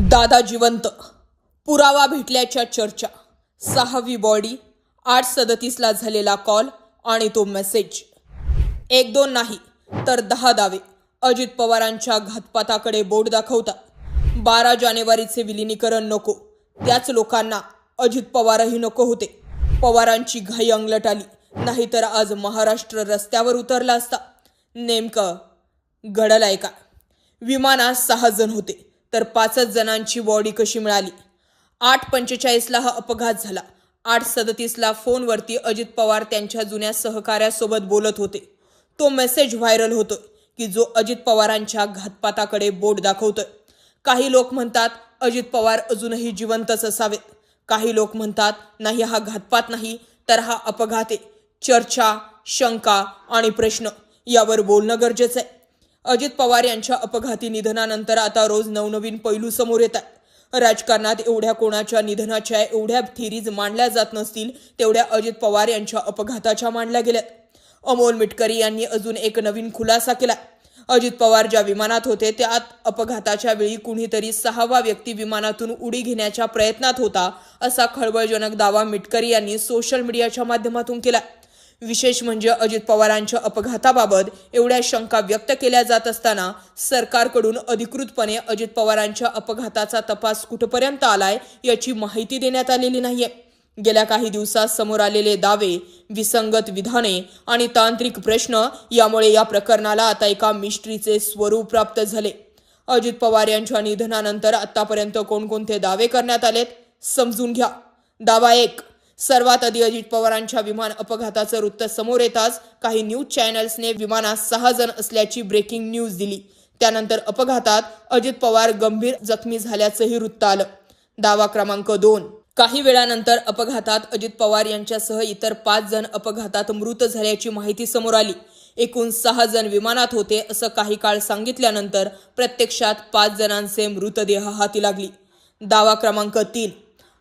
दादा जिवंत. पुरावा भेटल्याच्या चर्चा. सहावी बॉडी आठ सदतीसला झालेला कॉल आणि तो मेसेज. एक दोन नाही तर दहा दावे. अजित पवारांच्या घातपाताकडे बोट दाखवतात बारा जानेवारीचे विलिनीकरण नको. त्याच लोकांना अजित पवारही नको होते. पवारांची घाई अंगलट आली. नाहीतर आज महाराष्ट्र रस्त्यावर उतरला असता. नेमकं घडलंय का? विमानात सहा जण होते. तर पाचच जणांची बॉडी कशी मिळाली? आठ पंचेचाळीसला हा अपघात झाला. आठ सदतीसला फोनवरती अजित पवार त्यांच्या जुन्या सहकाऱ्यासोबत बोलत होते. तो मेसेज व्हायरल होतोय की जो अजित पवारांच्या घातपाताकडे बोट दाखवतोय. काही लोक म्हणतात अजित पवार अजूनही जिवंतच असावेत. काही लोक म्हणतात नाही हा घातपात नाही तर हा अपघात आहे. चर्चा शंका आणि प्रश्न यावर बोलणं गरजेचं आहे. अजित पवार यांच्या अपघाती निधनानंतर आता रोज नवनवीन पैलू समोर येतात राजकारणात एवढ्या कोणाच्या निधनाच्या एवढ्या थिरीज मांडल्या जात नसतील तेवढ्या अजित पवार यांच्या अपघाताच्या मांडल्या गेल्यात. अमोल मिटकरी यांनी अजून एक नवीन खुलासा केला अजित पवार ज्या विमानात होते त्यात अपघाताच्या वेळी कुणीतरी सहावा व्यक्ती विमानातून उडी घेण्याच्या प्रयत्नात होता असा खळबळजनक दावा मिटकरी यांनी सोशल मीडियाच्या माध्यमातून केला विशेष म्हणजे अजित पवारांच्या अपघाताबाबत एवढ्या शंका व्यक्त केल्या जात असताना सरकारकडून अधिकृतपणे अजित पवारांच्या अपघाताचा तपास कुठपर्यंत आलाय याची माहिती देण्यात आलेली नाहीये. गेल्या काही दिवसात समोर आलेले दावे विसंगत विधाने आणि तांत्रिक प्रश्न यामुळे या प्रकरणाला आता एका मिस्ट्रीचे स्वरूप प्राप्त झाले. अजित पवार यांच्या निधनानंतर आतापर्यंत कोणकोणते दावे करण्यात आलेत? समजून घ्या. दावा एक सर्वात आधी अजित पवारांच्या विमान अपघाताचं वृत्त समोर येताच काही न्यूज चॅनल्सने विमानात सहा जण असल्याची ब्रेकिंग न्यूज दिली. त्यानंतर अपघातात अजित पवार गंभीर जखमी झाल्याचंही वृत्त आलं. दावा क्रमांक दोन. काही वेळानंतर अपघातात अजित पवार यांच्यासह इतर पाच जण अपघातात मृत झाल्याची माहिती समोर आली. एकूण सहा जण विमानात होते असं काही काळ सांगितल्यानंतर प्रत्यक्षात पाच जणांचे मृतदेह हाती लागली. दावा क्रमांक तीन.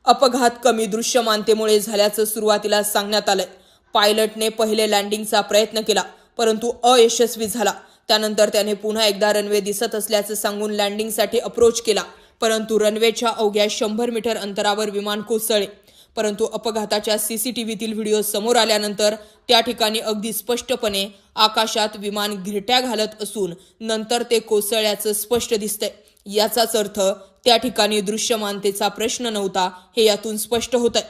अपघात कमी दृश्यमानतेमुळे झाल्याचं सुरुवातीला सांगण्यात आलंय. पायलटने पहिले लँडिंगचा प्रयत्न केला परंतु अयशस्वी झाला. त्यानंतर त्याने पुन्हा एकदा रनवे दिसत असल्याचं सांगून लँडिंगसाठी अप्रोच केला. परंतु रनवेच्या अवघ्या शंभर मीटर अंतरावर विमान कोसळले. परंतु अपघाताच्या सीसीटीव्हीतील व्हिडिओ समोर आल्यानंतर त्या ठिकाणी अगदी स्पष्टपणे आकाशात विमान घिरट्या घालत असून नंतर ते कोसळल्याचं स्पष्ट दिसतंय. याचाच अर्थ त्या ठिकाणी दृश्यमानतेचा प्रश्न नव्हता हे यातून स्पष्ट होत आहे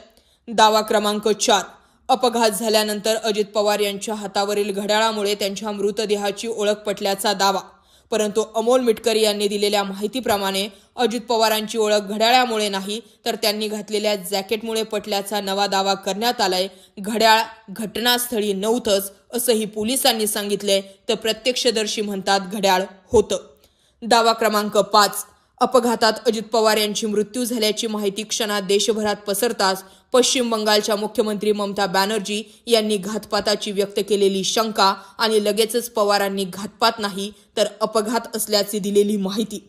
दावा क्रमांक चार अपघात झाल्यानंतर अजित पवार यांच्या हातावरील घड्याळामुळे त्यांच्या मृतदेहाची ओळख पटल्याचा दावा. परंतु अमोल मिटकरी यांनी दिलेल्या माहितीप्रमाणे अजित पवारांची ओळख घड्याळामुळे नाही तर त्यांनी घातलेल्या जॅकेटमुळे पटल्याचा नवा दावा करण्यात आलाय. घड्याळ घटनास्थळी नव्हतंच असंही पोलिसांनी सांगितलंय. तर प्रत्यक्षदर्शी म्हणतात घड्याळ होतं. दावा क्रमांक पाच अपघातात अजित पवार यांची मृत्यू झाल्याची माहिती क्षणात देशभरात पसरताच पश्चिम बंगालच्या मुख्यमंत्री ममता बॅनर्जी यांनी घातपाताची व्यक्त केलेली शंका आणि लगेचच पवारांनी घातपात नाही तर अपघात असल्याची दिलेली माहिती.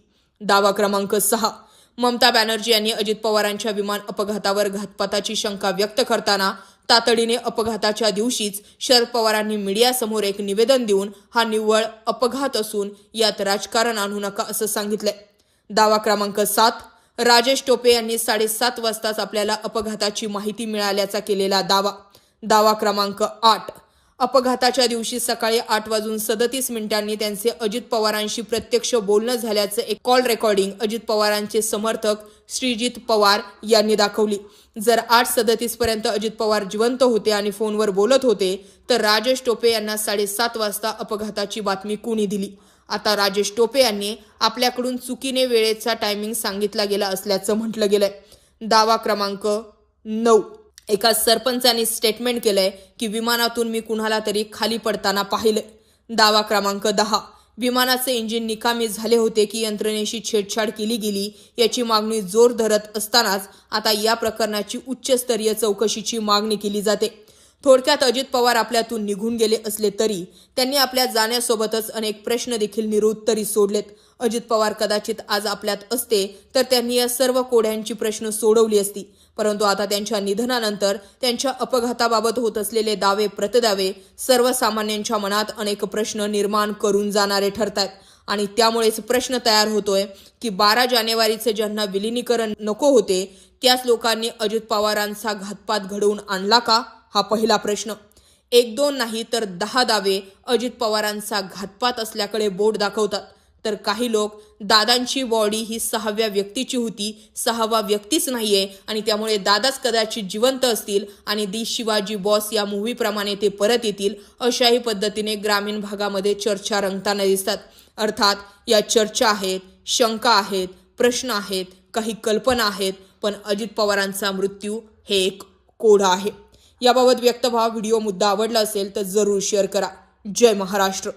दावा क्रमांक सहा. ममता बॅनर्जी यांनी अजित पवारांच्या विमान अपघातावर घातपाताची शंका व्यक्त करताना तातडीने अपघाताच्या दिवशीच शरद पवारांनी मीडियासमोर एक निवेदन देऊन हा निव्वळ अपघात असून यात राजकारण आणू नका असं सांगितलंय. दावा क्रमांक सात. राजेश टोपे यांनी साडेसात वाजताच आपल्याला अपघाताची माहिती मिळाल्याचा केलेला दावा. दावा क्रमांक आठ. अपघाताच्या दिवशी सकाळी आठ वाजून सदतीस मिनिटांनी त्यांचे अजित पवारांशी प्रत्यक्ष बोलणं झाल्याचं एक कॉल रेकॉर्डिंग अजित पवारांचे समर्थक श्रीजित पवार यांनी दाखवली. जर आठ सदतीसपर्यंत अजित पवार जिवंत होते आणि फोनवर बोलत होते तर राजेश टोपे यांना साडेसात वाजता अपघाताची बातमी कुणी दिली? आता राजेश टोपे यांनी आपल्याकडून चुकीने वेळेचा टायमिंग सांगितला गेला असल्याचं म्हटलं गेलंय. दावा क्रमांक नऊ. एका सरपंचाने स्टेटमेंट केलंय की विमानातून मी कुणाला तरी खाली पडताना पाहिलं दावा क्रमांक दहा. विमानाचे इंजिन निकामी झाले होते की यंत्रणेशी छेडछाड केली गेली याची मागणी जोर धरत असतानाच आता या प्रकरणाची उच्चस्तरीय चौकशीची मागणी केली जाते. थोडक्यात अजित पवार आपल्यातून निघून गेले असले तरी त्यांनी आपल्या जाण्यासोबतच अनेक प्रश्न देखील निरुत्तरी सोडलेत. अजित पवार कदाचित आज आपल्यात असते तर त्यांनी या सर्व कोड्यांची प्रश्न सोडवली असती. परंतु आता त्यांच्या निधनानंतर त्यांच्या अपघाताबाबत होत असलेले दावे प्रतदावे सर्वसामान्यांच्या मनात अनेक प्रश्न निर्माण करून जाणारे ठरतात आणि त्यामुळेच प्रश्न तयार होतोय की बारा जानेवारीचे ज्यांना विलिनीकरण नको होते त्याच लोकांनी अजित पवारांचा घातपात घडवून आणला का? हा पहिला प्रश्न. एक दोन नाही तर दहा दावे अजित पवारांचा घातपात असल्याकडे बोट दाखवतात. तर काही लोक दादांची बॉडी ही सहाव्या व्यक्तीची होती सहावा व्यक्तीच नाहीये आणि त्यामुळे दादाच कदाचित जिवंत असतील आणि दी शिवाजी बॉस या मूवीप्रमाणे ते परत येतील अशाही पद्धतीने ग्रामीण भागामध्ये चर्चा रंगताना दिसतात. अर्थात या चर्चा आहेत शंका आहेत प्रश्न आहेत काही कल्पना आहेत पण अजित पवारांचा मृत्यू हे एक कोढ आहे. याबाबत व्यक्त व्हा व्हिडिओ मुद्दा आवडला असेल तर जरूर शेअर करा. जय महाराष्ट्र.